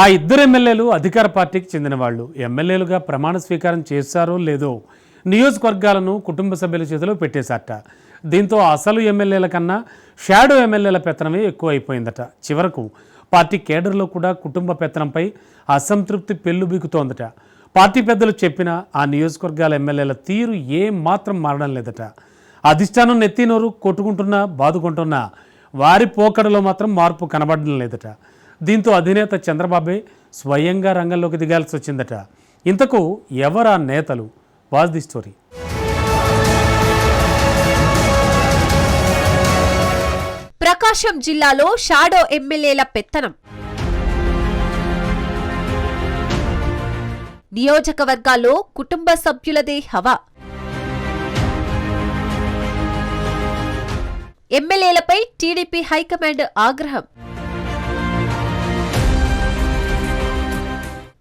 ఆ ఇద్దరు ఎమ్మెల్యేలు అధికార పార్టీకి చెందిన వాళ్ళు. ఎమ్మెల్యేలుగా ప్రమాణ స్వీకారం చేశారో లేదో నియోజకవర్గాలను కుటుంబ సభ్యుల చేతిలో పెట్టేశారట. దీంతో అసలు ఎమ్మెల్యేల కన్నా షాడో ఎమ్మెల్యేల పెత్తనమే ఎక్కువ అయిపోయిందట చివరకు పార్టీ కేడర్లో కూడా కుటుంబ పెత్తనంపై అసంతృప్తి పెల్లుబిగుతోందట పార్టీ పెద్దలు చెప్పిన ఆ నియోజకవర్గాల ఎమ్మెల్యేల తీరు ఏం మాత్రం మారడం లేదట. అధిష్టానం నెత్తినోరు కొట్టుకుంటున్నా బాదుకుంటున్నా వారి పోకడలో మాత్రం మార్పు కనబడడం లేదట. దీంతో అధినేత చంద్రబాబే స్వయంగా రంగంలోకి దిగాల్సి వచ్చిందట. ఇంతకు ఎవరా నేతలు? Was the story. ప్రకాశం జిల్లాలో షాడో ఎమ్మెల్యేల పెత్తనం. నియోజకవర్గాల్లో కుటుంబ సభ్యులదే హవా. ఎమ్మెల్యేలపై టీడీపీ హైకమాండ్ ఆగ్రహం.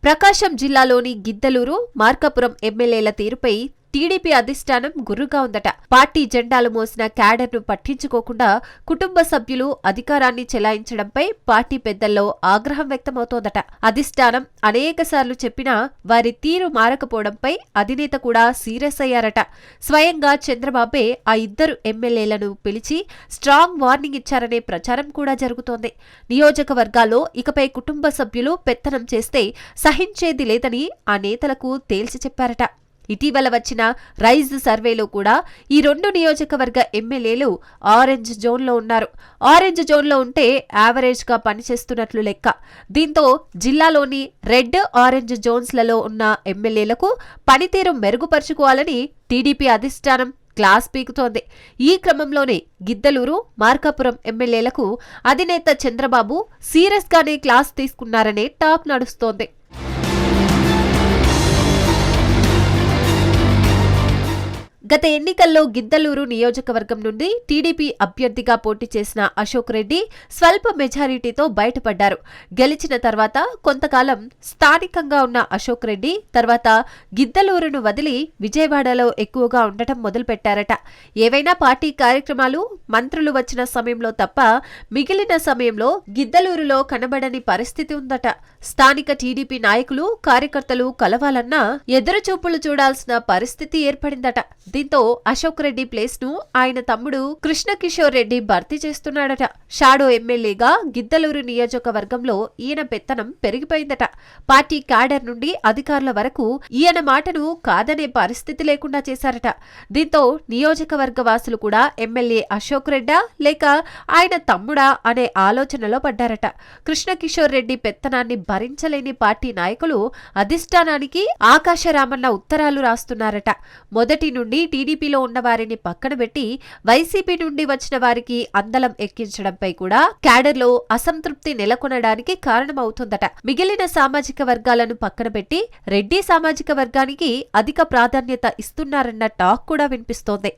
ప్రకాశం జిల్లాలోని గిద్దలూరు మార్కాపురం ఎమ్మెల్యేల తీరుపై టీడీపీ అధిష్టానం గుర్రుగా ఉందట. పార్టీ జెండాలు మోసిన క్యాడర్ను పట్టించుకోకుండా కుటుంబ సభ్యులు అధికారాన్ని చెలాయించడంపై పార్టీ పెద్దల్లో ఆగ్రహం వ్యక్తమవుతోందట. అధిష్టానం అనేకసార్లు చెప్పినా వారి తీరు మారకపోవడంపై అధినేత కూడా సీరియస్ అయ్యారట. స్వయంగా చంద్రబాబే ఆ ఇద్దరు ఎమ్మెల్యేలను పిలిచి స్ట్రాంగ్ వార్నింగ్ ఇచ్చారనే ప్రచారం కూడా జరుగుతోంది. నియోజకవర్గాల్లో ఇకపై కుటుంబ సభ్యులు పెత్తనం చేస్తే సహించేది లేదని ఆ నేతలకు తేల్చి చెప్పారట. ఇటీవల వచ్చిన రైజ్ సర్వేలో కూడా ఈ రెండు నియోజకవర్గ ఎమ్మెల్యేలు ఆరెంజ్ జోన్లో ఉన్నారు. ఆరెంజ్ జోన్లో ఉంటే యావరేజ్గా పనిచేస్తున్నట్లు లెక్క. దీంతో జిల్లాలోని రెడ్ ఆరెంజ్ జోన్స్లలో ఉన్న ఎమ్మెల్యేలకు పనితీరు మెరుగుపరుచుకోవాలని టీడీపీ అధిష్టానం క్లాస్ పీకుతోంది. ఈ క్రమంలోనే గిద్దలూరు మార్కాపురం ఎమ్మెల్యేలకు అధినేత చంద్రబాబు సీరియస్గానే క్లాస్ తీసుకున్నారనే టాక్ నడుస్తోంది. గత ఎన్నికల్లో గిద్దలూరు నియోజకవర్గం నుండి టీడీపీ అభ్యర్థిగా పోటీ చేసిన అశోక్ రెడ్డి స్వల్ప మెజారిటీతో బయటపడ్డారు. గెలిచిన తర్వాత కొంతకాలం స్థానికంగా ఉన్న అశోక్ రెడ్డి తర్వాత గిద్దలూరును వదిలి విజయవాడలో ఎక్కువగా ఉండటం మొదలుపెట్టారట. ఏవైనా పార్టీ కార్యక్రమాలు మంత్రులు వచ్చిన సమయంలో తప్ప మిగిలిన సమయంలో గిద్దలూరులో కనబడని పరిస్థితి ఉందట. స్థానిక టీడీపీ నాయకులు కార్యకర్తలు కలవాలన్నా ఎదురుచూపులు చూడాల్సిన పరిస్థితి ఏర్పడిందట. దీంతో అశోక్ రెడ్డి ప్లేస్ను ఆయన తమ్ముడు కృష్ణ కిషోర్ రెడ్డి భర్తీ చేస్తున్నాడట. షాడో ఎమ్మెల్యేగా గిద్దలూరు నియోజకవర్గంలో ఈయన పెత్తనం పెరిగిపోయిందట. పార్టీ క్యాడర్ నుండి అధికారుల వరకు ఈయన మాటను కాదనే పరిస్థితి లేకుండా చేశారట. దీంతో నియోజకవర్గ వాసులు కూడా ఎమ్మెల్యే అశోక్ రెడ్డా లేక ఆయన తమ్ముడా అనే ఆలోచనలో పడ్డారట. కృష్ణ కిషోర్ రెడ్డి పెత్తనాన్ని భరించలేని పార్టీ నాయకులు అధిష్టానానికి ఆకాశరామన్న ఉత్తరాలు రాస్తున్నారట. మొదటి నుండి టీడీపీలో ఉన్న వారిని పక్కన పెట్టి వైసీపీ నుండి వచ్చిన వారికి అందలం ఎక్కించడంపై కూడా క్యాడర్లో అసంతృప్తి నెలకొనడానికి కారణమవుతుందట. మిగిలిన సామాజిక వర్గాలను పక్కన పెట్టి రెడ్డి సామాజిక వర్గానికి అధిక ప్రాధాన్యత ఇస్తున్నారన్న టాక్ కూడా వినిపిస్తోంది.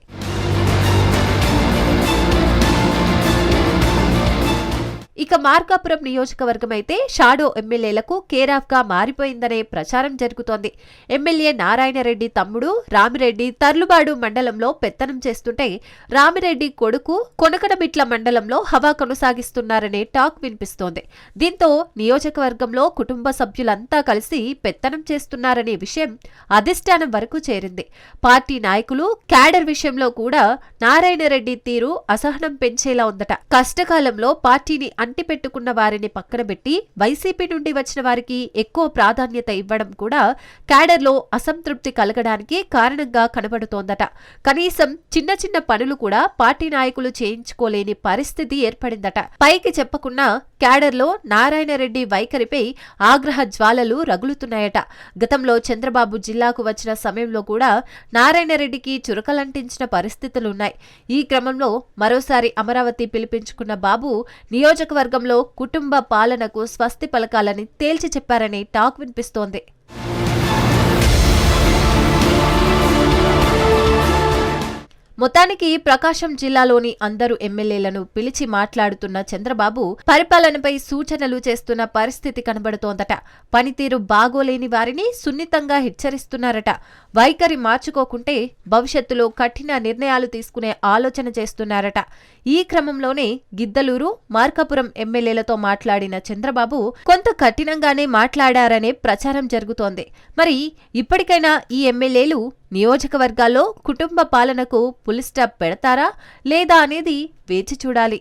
ఇక మార్కాపురం నియోజకవర్గం అయితే షాడో ఎమ్మెల్యేలకు కేరాఫ్గా మారిపోయిందనే ప్రచారం జరుగుతోంది. ఎమ్మెల్యే నారాయణరెడ్డి తమ్ముడు రామిరెడ్డి తర్లుబాడు మండలంలో పెత్తనం చేస్తుంటే రామిరెడ్డి కొడుకు కొనకడమిట్ల మండలంలో హవా కొనసాగిస్తున్నారనే టాక్ వినిపిస్తోంది. దీంతో నియోజకవర్గంలో కుటుంబ సభ్యులంతా కలిసి పెత్తనం చేస్తున్నారనే విషయం అధిష్టానం వరకు చేరింది. పార్టీ నాయకులు క్యాడర్ విషయంలో కూడా నారాయణరెడ్డి తీరు అసహనం పెంచేలా ఉందట. కష్టకాలంలో పార్టీని అంటిపెట్టుకున్న వారిని పక్కన పెట్టి వైసీపీ నుండి వచ్చిన వారికి ఎక్కువ ప్రాధాన్యత ఇవ్వడం కూడా క్యాడర్లో అసంతృప్తి కలగడానికి కారణంగా కనబడుతోందట. కనీసం చిన్న చిన్న పనులు కూడా పార్టీ నాయకులు చేయించుకోలేని పరిస్థితి ఏర్పడిందట. పైకి చెప్పకుండా క్యాడర్లో నారాయణరెడ్డి వైఖరిపై ఆగ్రహ జ్వాలలు రగులుతున్నాయట. గతంలో చంద్రబాబు జిల్లాకు వచ్చిన సమయంలో కూడా నారాయణరెడ్డికి చురకలంటించిన పరిస్థితులున్నాయి. ఈ క్రమంలో మరోసారి అమరావతి పిలిపించుకున్న బాబు నియోజకవర్గ నియోజకవర్గంలో కుటుంబ పాలనకు స్వస్తి పలకాలని తేల్చి చెప్పారని టాక్ వినిపిస్తోంది. మొత్తానికి ప్రకాశం జిల్లాలోని అందరు ఎమ్మెల్యేలను పిలిచి మాట్లాడుతున్న చంద్రబాబు పరిపాలనపై సూచనలు చేస్తున్న పరిస్థితి కనబడుతోందట. పనితీరు బాగోలేని వారిని సున్నితంగా హెచ్చరిస్తున్నారట. వైఖరి మార్చుకోకుంటే భవిష్యత్తులో కఠిన నిర్ణయాలు తీసుకునే ఆలోచన చేస్తున్నారట. ఈ క్రమంలోనే గిద్దలూరు మార్కాపురం ఎమ్మెల్యేలతో మాట్లాడిన చంద్రబాబు కొంత కఠినంగానే మాట్లాడారనే ప్రచారం జరుగుతోంది. మరి ఇప్పటికైనా ఈ ఎమ్మెల్యేలు నియోజకవర్గాల్లో కుటుంబ పాలనకు పులిస్టాప్ పెడతారా లేదా అనేది వేచి చూడాలి.